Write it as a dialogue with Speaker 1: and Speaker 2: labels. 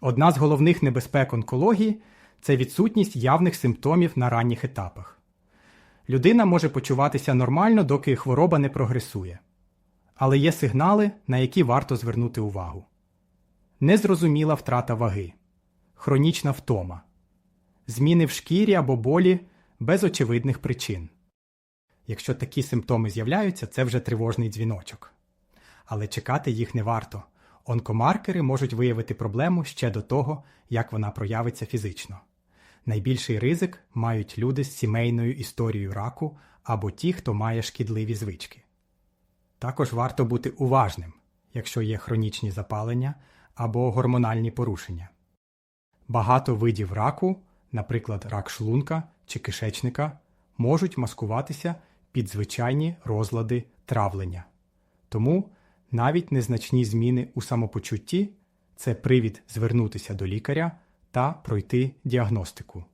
Speaker 1: Одна з головних небезпек онкології це відсутність явних симптомів на ранніх етапах. Людина може почуватися нормально, доки хвороба не прогресує. Але є сигнали, на які варто звернути увагу. Незрозуміла втрата ваги, хронічна втома, зміни в шкірі або болі без очевидних причин. Якщо такі симптоми з'являються, це вже тривожний дзвіночок. Але чекати їх не варто. Онкомаркери можуть виявити проблему ще до того, як вона проявиться фізично. Найбільший ризик мають люди з сімейною історією раку або ті, хто має шкідливі звички. Також варто бути уважним, якщо є хронічні запалення або гормональні порушення. Багато видів раку, наприклад, рак шлунка чи кишечника, можуть маскуватися під звичайні розлади травлення. Тому навіть незначні зміни у самопочутті це привід звернутися до лікаря та пройти діагностику.